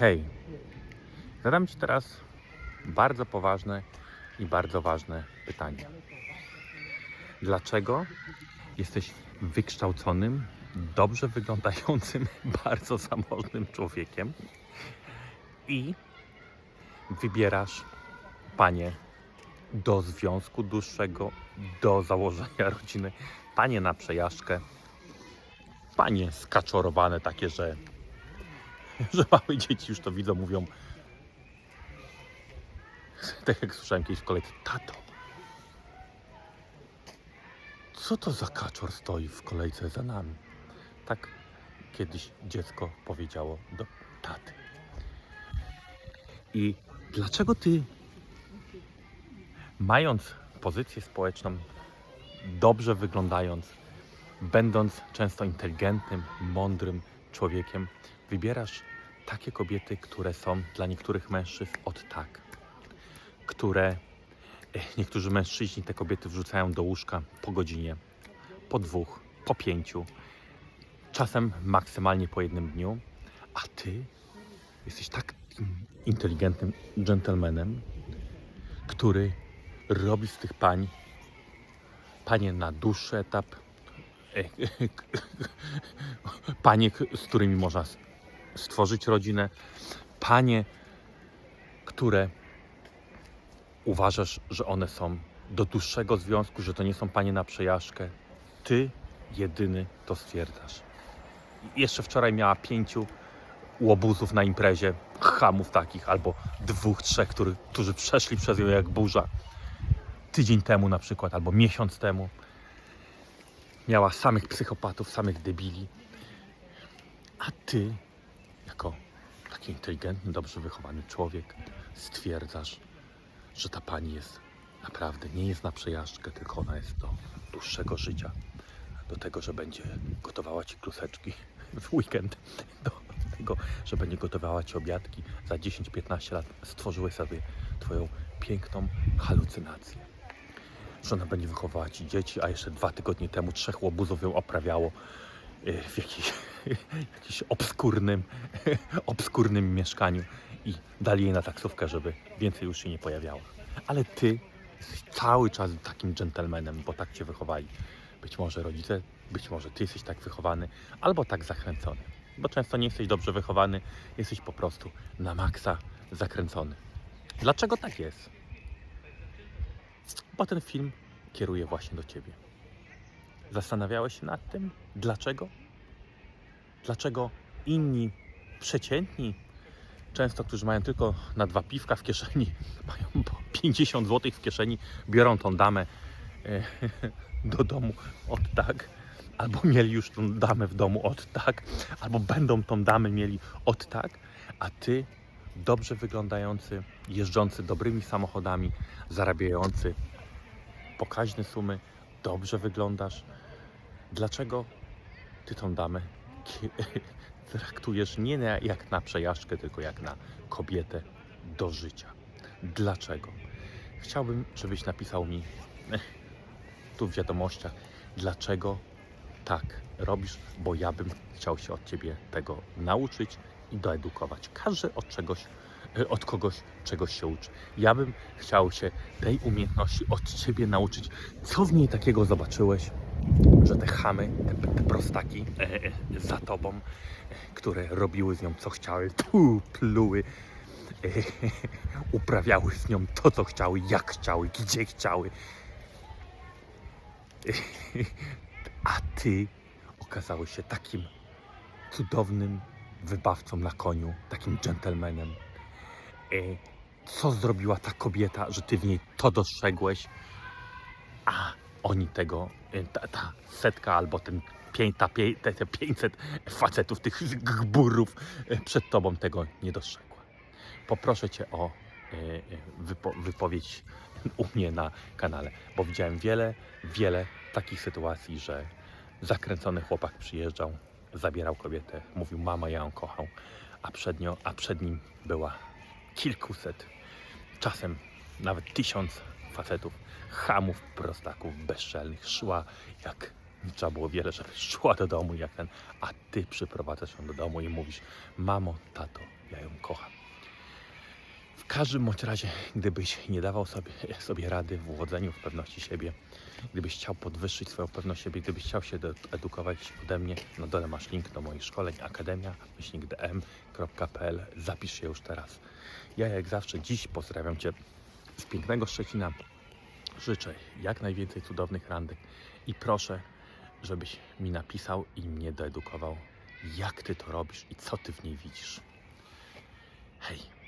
Hej, zadam Ci teraz bardzo poważne i bardzo ważne pytanie. Dlaczego jesteś wykształconym, dobrze wyglądającym, bardzo zamożnym człowiekiem i wybierasz panie do związku dłuższego, do założenia rodziny, panie na przejażdżkę, panie skaczorowane takie, że że małe dzieci już to widzą, mówią tak jak słyszałem kiedyś w kolejce, tato, co to za kaczor stoi w kolejce za nami? Tak kiedyś dziecko powiedziało do taty. I dlaczego ty, mając pozycję społeczną, dobrze wyglądając, będąc często inteligentnym, mądrym człowiekiem, wybierasz takie kobiety, które są dla niektórych mężczyzn od tak, które eh, niektórzy mężczyźni te kobiety wrzucają do łóżka po godzinie, po dwóch, po pięciu, czasem maksymalnie po jednym dniu, a ty jesteś tak inteligentnym dżentelmenem, który robi z tych pań panie na dłuższy etap, panie, z którymi można stworzyć rodzinę, panie, które uważasz, że one są do dłuższego związku, że to nie są panie na przejażdżkę. Ty jedyny to stwierdzasz. Jeszcze wczoraj miała pięciu łobuzów na imprezie, chamów takich, albo dwóch, trzech, który, którzy przeszli przez nią jak burza. Tydzień temu na przykład, albo miesiąc temu. Miała samych psychopatów, samych debili. A ty, jako taki inteligentny, dobrze wychowany człowiek, stwierdzasz, że ta pani jest naprawdę, nie jest na przejażdżkę, tylko ona jest do dłuższego życia. Do tego, że będzie gotowała ci kluseczki w weekend. Do tego, że będzie gotowała ci obiadki. Za 10-15 lat stworzyłeś sobie twoją piękną halucynację. Że ona będzie wychowała ci dzieci, a jeszcze dwa tygodnie temu trzech łobuzów ją oprawiało y, w jakiś, jakimś obskurnym, obskurnym mieszkaniu i dali jej na taksówkę, żeby więcej już się nie pojawiała. Ale ty jesteś cały czas takim dżentelmenem, bo tak cię wychowali. Być może rodzice, być może ty jesteś tak wychowany, albo tak zakręcony. Bo często nie jesteś dobrze wychowany, jesteś po prostu na maksa zakręcony. Dlaczego tak jest? Bo ten film kieruje właśnie do ciebie. Zastanawiałeś się nad tym, dlaczego? Dlaczego inni przeciętni, często którzy mają tylko na dwa piwka w kieszeni, mają po 50 zł w kieszeni, biorą tą damę e, do domu od tak, albo mieli już tą damę w domu od tak, albo będą tą damę mieli od tak, a ty dobrze wyglądający, jeżdżący dobrymi samochodami, zarabiający pokaźne sumy, dobrze wyglądasz. Dlaczego ty tą damę traktujesz nie jak na przejażdżkę, tylko jak na kobietę do życia? Dlaczego? Chciałbym, żebyś napisał mi tu w wiadomościach, dlaczego tak robisz, bo ja bym chciał się od ciebie tego nauczyć i doedukować. Każdy od czegoś, od kogoś czegoś się uczy. Ja bym chciał się tej umiejętności od ciebie nauczyć. Co w niej takiego zobaczyłeś, że te chamy, te, te prostaki e, e, za tobą, e, które robiły z nią co chciały, tu pluły, e, uprawiały z nią to, co chciały, jak chciały, gdzie chciały. A ty okazałeś się takim cudownym wybawcą na koniu, takim dżentelmenem. E, Co zrobiła ta kobieta, że ty w niej to dostrzegłeś, a oni tego, e, ta, ta setka albo ten pię, ta, te, te 500 facetów, tych gburów e, przed tobą tego nie dostrzegła. Poproszę cię o wypo, wypowiedź u mnie na kanale, bo widziałem wiele, wiele takich sytuacji, że zakręcony chłopak przyjeżdżał, zabierał kobietę, mówił mama, ja ją kochał, a przed, nią, a przed nim była kilkuset, czasem nawet tysiąc facetów, chamów, prostaków, bezczelnych, szła jak trzeba było wiele, żeby szła do domu jak ten, a ty przyprowadzasz ją do domu i mówisz, mamo, tato, ja ją kocham. Każdym bądź razie, gdybyś nie dawał sobie, sobie rady w uwodzeniu, w pewności siebie, gdybyś chciał podwyższyć swoją pewność siebie, gdybyś chciał się edukować ode mnie, na dole masz link do moich szkoleń akademia dm.pl. Zapisz się już teraz. Ja jak zawsze dziś pozdrawiam Cię z pięknego Szczecina. Życzę jak najwięcej cudownych randek i proszę, żebyś mi napisał i mnie doedukował, jak Ty to robisz i co Ty w niej widzisz. Hej!